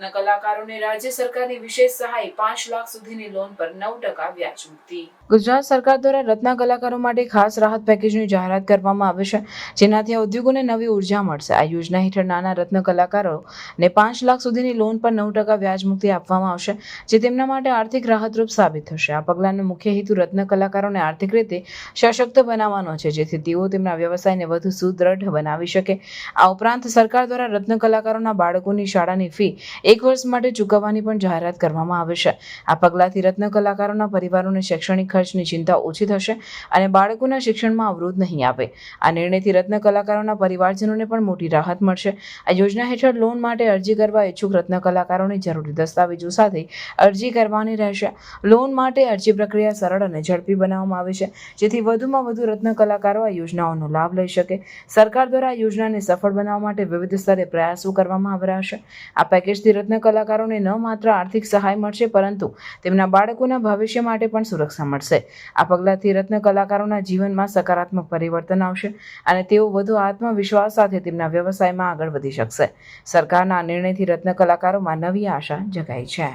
na કલાકારોને રાજ્ય સરકારની વિશેષ સહાય પાંચ લાખ સુધીની લોન પર નવ ટકા વ્યાજ મુક્તિ. ગુજરાત સરકાર દ્વારા રત્ન કલાકારો માટે ખાસ રાહત પેકેજની જાહેરાત કરવામાં આવી જેનાથી આ ઉદ્યોગોને નવી ઊર્જા મળશે. આ યોજના હેઠળ નાના રત્ન કલાકારોને પાંચ લાખ સુધીની લોન પર નવ ટકા વ્યાજ મુક્તિ આપવામાં આવશે, જે તેમના માટે આર્થિક રાહતરૂપ સાબિત થશે. આ પગલાંનો મુખ્ય હેતુ રત્ન કલાકારોને આર્થિક રીતે સશક્ત બનાવવાનો છે, જેથી તેઓ તેમના વ્યવસાયને વધુ સુદૃઢ બનાવી શકે. આ ઉપરાંત સરકાર દ્વારા રત્ન કલાકારોના બાળકોની શાળાની ફી એક વર્ષ માટે ચૂકવવાની પણ જાહેરાત કરવામાં આવી આ પગલાંથી રત્ન કલાકારોના પરિવારોને શૈક્ષણિક ખર્ચની ચિંતા ઓછી થશે અને બાળકોના શિક્ષણમાં અવરોધ નહીં આવે. આ નિર્ણયથી રત્ન કલાકારોના પરિવારજનોને પણ મોટી રાહત મળશે. આ યોજના હેઠળ લોન માટે અરજી કરવા ઈચ્છુક રત્ન કલાકારોની જરૂરી દસ્તાવેજો સાથે અરજી કરવાની રહેશે. લોન માટે અરજી પ્રક્રિયા સરળ અને ઝડપી બનાવવામાં આવી છે, જેથી વધુમાં વધુ રત્ન કલાકારો આ યોજનાઓનો લાભ લઈ શકે. સરકાર દ્વારા યોજનાને સફળ બનાવવા માટે વિવિધ સ્તરે પ્રયાસો કરવામાં આવી રહ્યા છે. આ પેકેજથી રત્ન કલાકારોને ન માત્ર આર્થિક સહાય મળશે, પરંતુ તેમના બાળકોના ભવિષ્ય માટે પણ સુરક્ષા મળશે. આ પગલાંથી રત્ન કલાકારોના જીવનમાં સકારાત્મક પરિવર્તન આવશે અને તેઓ વધુ આત્મવિશ્વાસ સાથે તેમના વ્યવસાયમાં આગળ વધી શકશે. સરકારના આ નિર્ણયથી રત્ન કલાકારોમાં નવી આશા જગાઈ છે.